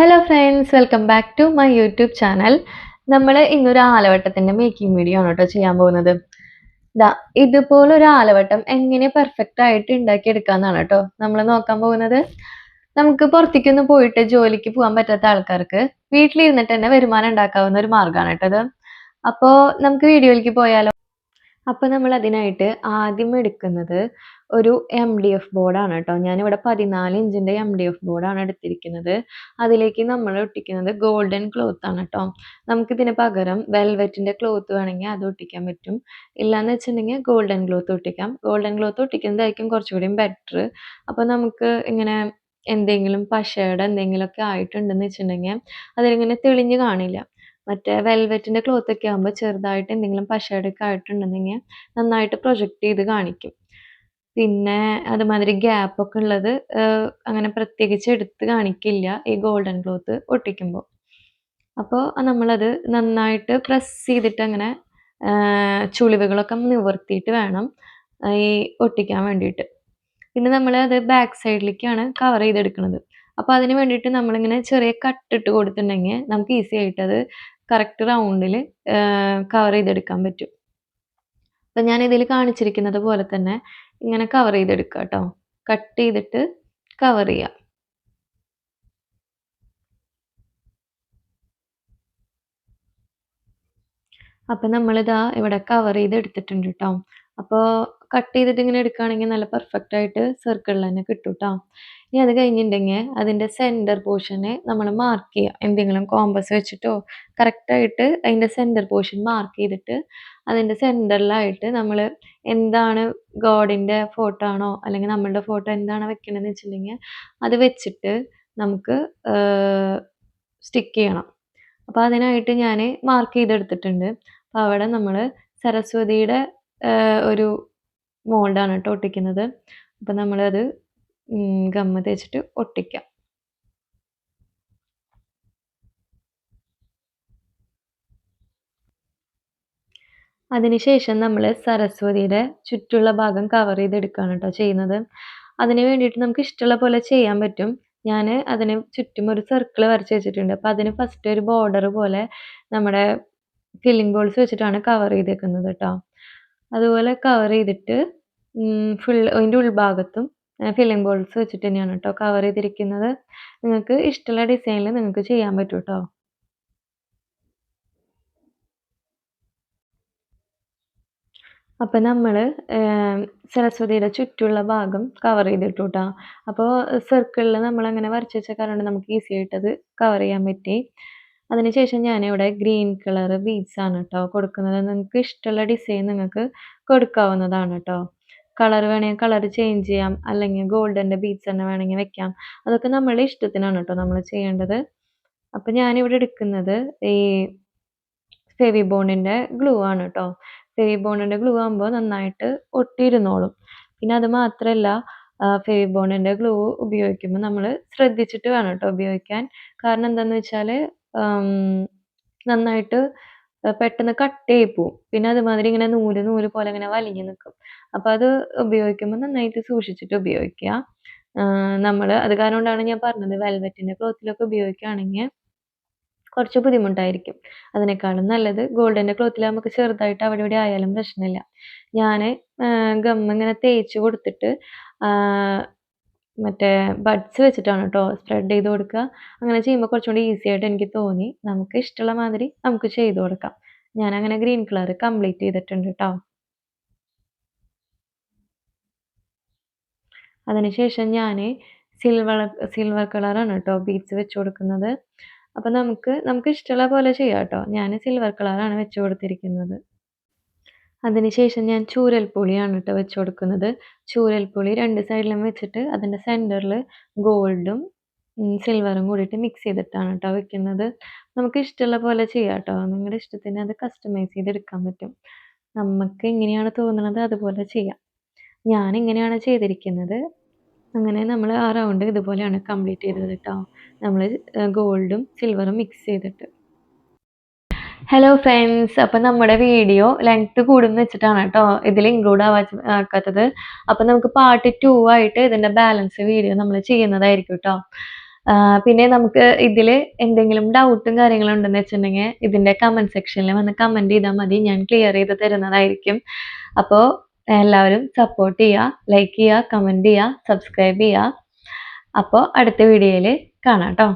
Hello friends welcome back to my YouTube channel നമ്മൾ ഇന്നൊരു ആലവട്ടത്തിന്റെ making video ആണ് കേട്ടോ ചെയ്യാൻ പോകുന്നത്. ദാ ഇതുപോലൊരു ആലവട്ടം എങ്ങനെ പെർഫെക്റ്റ് ആയിട്ട് ഉണ്ടാക്കിയെടുക്കാന്നാണ് കേട്ടോ നമ്മൾ നോക്കാൻ പോകുന്നത്. നമുക്ക് പുറത്തേക്കൊന്നും പോയിട്ട് ജോലിക്ക് പോകാൻ പറ്റാത്ത ആൾക്കാർക്ക് വീട്ടിലിരുന്നിട്ട് തന്നെ വരുമാനം ഉണ്ടാക്കാവുന്ന ഒരു മാർഗമാണ് കേട്ടോ ഇത്. അപ്പോൾ നമുക്ക് വീഡിയോയിലേക്ക് പോയാലോ? അപ്പോൾ നമ്മൾ അതിനായിട്ട് ആദ്യം എടുക്കുന്നത് ഒരു എം ഡി എഫ് ബോർഡാണ് കേട്ടോ ഞാനിവിടെ പതിനാല് ഇഞ്ചിന്റെ എം ഡി എഫ് ബോർഡാണ് എടുത്തിരിക്കുന്നത്. അതിലേക്ക് നമ്മൾ ഒട്ടിക്കുന്നത് ഗോൾഡൻ ക്ലോത്ത് ആണ് കേട്ടോ നമുക്കിതിന് പകരം വെൽവെറ്റിന്റെ ക്ലോത്ത് വേണമെങ്കിൽ അത് ഒട്ടിക്കാൻ പറ്റും. ഇല്ലാന്ന് വെച്ചിട്ടുണ്ടെങ്കിൽ ഗോൾഡൻ ക്ലോത്ത് ഒട്ടിക്കാം. ഗോൾഡൻ ക്ലോത്ത് ഒട്ടിക്കുന്നതായിരിക്കും കുറച്ചുകൂടി ബെറ്റർ അപ്പോൾ നമുക്ക് ഇങ്ങനെ എന്തെങ്കിലും പശയുടെ എന്തെങ്കിലുമൊക്കെ ആയിട്ടുണ്ടെന്ന് വെച്ചിട്ടുണ്ടെങ്കിൽ അതിലിങ്ങനെ തെളിഞ്ഞ് കാണില്ല. മറ്റേ വെൽവെറ്റിന്റെ ക്ലോത്ത് ഒക്കെ ആകുമ്പോൾ ചെറുതായിട്ട് എന്തെങ്കിലും പശയടൊക്കെ ആയിട്ടുണ്ടെന്നെങ്കിൽ നന്നായിട്ട് പ്രൊജക്റ്റ് ചെയ്ത് കാണിക്കും. പിന്നെ അതുമാതിരി ഗ്യാപ്പ് ഒക്കെ ഉള്ളത് അങ്ങനെ പ്രത്യേകിച്ച് എടുത്ത് കാണിക്കില്ല ഈ ഗോൾഡൻ ക്ലോത്ത് ഒട്ടിക്കുമ്പോൾ. അപ്പോൾ നമ്മളത് നന്നായിട്ട് പ്രസ് ചെയ്തിട്ട് അങ്ങനെ ചുളിവുകളൊക്കെ നിവർത്തിയിട്ട് വേണം ഈ ഒട്ടിക്കാൻ വേണ്ടിയിട്ട്. പിന്നെ നമ്മൾ അത് ബാക്ക് സൈഡിലേക്കാണ് കവർ ചെയ്തെടുക്കുന്നത് അപ്പോൾ അതിന് വേണ്ടിയിട്ട് നമ്മളിങ്ങനെ ചെറിയ കട്ടിട്ട് കൊടുത്തിട്ടുണ്ടെങ്കിൽ നമുക്ക് ഈസി ആയിട്ട് അത് കറക്റ്റ് റൗണ്ടിൽ കവർ ചെയ്തെടുക്കാൻ പറ്റും. അപ്പം ഞാൻ ഇതിൽ കാണിച്ചിരിക്കുന്നത് പോലെ തന്നെ ഇങ്ങനെ കവർ ചെയ്തെടുക്കുക കേട്ടോ കട്ട് ചെയ്തിട്ട് കവർ ചെയ്യാം. അപ്പം നമ്മളിതാ ഇവിടെ കവർ ചെയ്ത് എടുത്തിട്ടുണ്ട് കേട്ടോ അപ്പോൾ കട്ട് ചെയ്തിട്ട് ഇങ്ങനെ എടുക്കുകയാണെങ്കിൽ നല്ല പെർഫെക്റ്റ് ആയിട്ട് സർക്കിളിൽ തന്നെ കിട്ടും കേട്ടോ ഇനി അത് കഴിഞ്ഞിട്ടുണ്ടെങ്കിൽ അതിന്റെ സെന്റർ പോർഷനെ നമ്മൾ മാർക്ക് ചെയ്യുക എന്തെങ്കിലും കോമ്പസ് വെച്ചിട്ടോ കറക്റ്റായിട്ട് അതിന്റെ സെന്റർ പോർഷൻ മാർക്ക് ചെയ്തിട്ട് അതിന്റെ സെന്ററിലായിട്ട് നമ്മൾ എന്താണ് ഗോഡിന്റെ ഫോട്ടോ ആണോ അല്ലെങ്കിൽ നമ്മളുടെ ഫോട്ടോ എന്താണ് വെക്കണമെന്ന് വെച്ചിട്ടുണ്ടെങ്കിൽ അത് വെച്ചിട്ട് നമുക്ക് സ്റ്റിക്ക് ചെയ്യണം. അപ്പോൾ അതിനായിട്ട് ഞാൻ മാർക്ക് ചെയ്തെടുത്തിട്ടുണ്ട്. അപ്പോൾ അവിടെ നമ്മൾ സരസ്വതിയുടെ ഒരു മോൾഡാണ് കേട്ടോ ഒട്ടിക്കുന്നത്. അപ്പം നമ്മളത് ഗമ്മ തേച്ചിട്ട് ഒട്ടിക്കാം. അതിനുശേഷം നമ്മൾ സരസ്വതിയുടെ ചുറ്റുള്ള ഭാഗം കവർ ചെയ്തെടുക്കുകയാണ് കേട്ടോ ചെയ്യുന്നത്. അതിന് വേണ്ടിയിട്ട് നമുക്ക് ഇഷ്ടമുള്ള പോലെ ചെയ്യാൻ പറ്റും. ഞാൻ അതിന് ചുറ്റും ഒരു സർക്കിൾ വരച്ച് വെച്ചിട്ടുണ്ട്. അപ്പോൾ അതിന് ഫസ്റ്റ് ഒരു ബോർഡർ പോലെ നമ്മുടെ ഫില്ലിംഗ് ബോൾസ് വെച്ചിട്ടാണ് കവർ ചെയ്തേക്കുന്നത് കേട്ടോ. അതുപോലെ കവർ ചെയ്തിട്ട് ഫുൾ അതിന്റെ ഉൾഭാഗത്തും ഫില്ലിംഗ് ബോൾസ് വെച്ചിട്ട് തന്നെയാണ് കേട്ടോ കവർ ചെയ്തിരിക്കുന്നത്. നിങ്ങൾക്ക് ഇഷ്ടമുള്ള ഡിസൈനിൽ നിങ്ങൾക്ക് ചെയ്യാൻ പറ്റും കേട്ടോ അപ്പം നമ്മൾ സരസ്വതിയുടെ ചുറ്റുള്ള ഭാഗം കവർ ചെയ്തിട്ടു കേട്ടോ അപ്പോൾ സർക്കിളിൽ നമ്മളങ്ങനെ വരച്ച് വെച്ച കാരണം നമുക്ക് ഈസി ആയിട്ടത് കവർ ചെയ്യാൻ പറ്റി. അതിനുശേഷം ഞാനിവിടെ ഗ്രീൻ കളർ ബീഡ്സ് ആണ് കേട്ടോ കൊടുക്കുന്നത്. നിങ്ങൾക്ക് ഇഷ്ടമുള്ള ഡിസൈൻ നിങ്ങൾക്ക് കൊടുക്കാവുന്നതാണ് കേട്ടോ കളർ വേണമെങ്കിൽ കളർ ചേഞ്ച് ചെയ്യാം. അല്ലെങ്കിൽ ഗോൾഡന്റെ ബീഡ്സ് തന്നെ വേണമെങ്കിൽ വെക്കാം. അതൊക്കെ നമ്മളുടെ ഇഷ്ടത്തിനാണ് കേട്ടോ നമ്മൾ ചെയ്യേണ്ടത്. അപ്പം ഞാനിവിടെ എടുക്കുന്നത് ഈ ഫെവി ബോണ്ടിന്റെ ഗ്ലൂ ആണ് കേട്ടോ ഫെവി ബോണ്ടിന്റെ ഗ്ലൂ ആകുമ്പോൾ നന്നായിട്ട് ഒട്ടിയിരുന്നോളും. പിന്നെ അത് മാത്രമല്ല ഫെവി ബോണ്ടിന്റെ ഗ്ലൂ ഉപയോഗിക്കുമ്പോൾ നമ്മൾ ശ്രദ്ധിച്ചിട്ട് വേണം കേട്ടോ ഉപയോഗിക്കാൻ. കാരണം എന്താണെന്ന് വെച്ചാൽ നന്നായിട്ട് പെട്ടെന്ന് കട്ടയായി പോവും. പിന്നെ അതുമാതിരി ഇങ്ങനെ നൂൽ നൂൽ പോലെ ഇങ്ങനെ വലിഞ്ഞു നിൽക്കും അപ്പോൾ അത് ഉപയോഗിക്കുമ്പോൾ നന്നായിട്ട് സൂക്ഷിച്ചിട്ട് ഉപയോഗിക്കുക. നമ്മൾ അത് കാരണം കൊണ്ടാണ് ഞാൻ പറഞ്ഞത് വെൽവെറ്റിന്റെ ക്ലോത്തിലൊക്കെ ഉപയോഗിക്കുകയാണെങ്കിൽ കുറച്ച് ബുദ്ധിമുട്ടായിരിക്കും. അതിനേക്കാളും നല്ലത് ഗോൾഡിന്റെ ക്ലോത്തിൽ നമുക്ക് ചെറുതായിട്ട് അവിടെ ഇവിടെ ആയാലും പ്രശ്നമില്ല. ഞാൻ ഗമ്മ ഇങ്ങനെ തേച്ച് കൊടുത്തിട്ട് മറ്റേ ബഡ്സ് വെച്ചിട്ടാണ് കേട്ടോ സ്പ്രെഡ് ചെയ്ത് കൊടുക്കുക. അങ്ങനെ ചെയ്യുമ്പോൾ കുറച്ചുകൂടി ഈസി ആയിട്ട് എനിക്ക് തോന്നി. നമുക്ക് ഇഷ്ടമുള്ള മാതിരി നമുക്ക് ചെയ്ത് കൊടുക്കാം. ഞാൻ അങ്ങനെ ഗ്രീൻ കളർ കംപ്ലീറ്റ് ചെയ്തിട്ടുണ്ട് കേട്ടോ അതിനുശേഷം ഞാൻ സിൽവർ സിൽവർ കളറാണ് കേട്ടോ ബീഡ്സ് വെച്ച് കൊടുക്കുന്നത്. അപ്പം നമുക്ക് നമുക്ക് ഇഷ്ടമുള്ള പോലെ ചെയ്യാം കേട്ടോ ഞാൻ സിൽവർ കളറാണ് വെച്ച് കൊടുത്തിരിക്കുന്നത്. അതിനുശേഷം ഞാൻ ചൂരൽപ്പുളിയാണ് കേട്ടോ വെച്ച് കൊടുക്കുന്നത്. ചൂരൽപ്പുളി രണ്ട് സൈഡിലും വെച്ചിട്ട് അതിന്റെ സെന്ററിൽ ഗോൾഡും സിൽവറും കൂടിയിട്ട് മിക്സ് ചെയ്തിട്ടാണ് കേട്ടോ വെക്കുന്നത്. നമുക്ക് ഇഷ്ടമുള്ള പോലെ ചെയ്യാം കേട്ടോ നിങ്ങളുടെ ഇഷ്ടത്തിന് അത് കസ്റ്റമൈസ് ചെയ്തെടുക്കാൻ പറ്റും. നമുക്ക് എങ്ങനെയാണ് തോന്നുന്നത് അതുപോലെ ചെയ്യാം. ഞാൻ ഇങ്ങനെയാണ് ചെയ്തിരിക്കുന്നത്. അങ്ങനെ നമ്മൾ ആ റൗണ്ട് ഇതുപോലെയാണ് കംപ്ലീറ്റ് ചെയ്തത് കേട്ടോ നമ്മൾ ഗോൾഡും സിൽവറും മിക്സ് ചെയ്തിട്ട്. ഹലോ ഫ്രണ്ട്സ് അപ്പം നമ്മുടെ വീഡിയോ ലെങ്ത് കൂടുന്ന വെച്ചിട്ടാണ് കേട്ടോ ഇതിൽ ഇൻക്ലൂഡ് ആവാ ആക്കാത്തത്. അപ്പം നമുക്ക് പാർട്ട് ടു ആയിട്ട് ഇതിന്റെ ബാലൻസ് വീഡിയോ നമ്മൾ ചെയ്യുന്നതായിരിക്കും കേട്ടോ പിന്നെ നമുക്ക് ഇതിൽ എന്തെങ്കിലും ഡൗട്ടും കാര്യങ്ങളും ഉണ്ടെന്ന് വെച്ചിട്ടുണ്ടെങ്കിൽ ഇതിന്റെ കമന്റ് സെക്ഷനിൽ വന്ന് കമന്റ് ചെയ്താൽ മതി. ഞാൻ ക്ലിയർ ചെയ്ത് തരുന്നതായിരിക്കും. അപ്പോൾ എല്ലാവരും സപ്പോർട്ട് ചെയ്യുക ലൈക്ക് ചെയ്യുക കമന്റ് ചെയ്യുക സബ്സ്ക്രൈബ് ചെയ്യുക അപ്പോൾ അടുത്ത വീഡിയോയിൽ കാണാം കേട്ടോ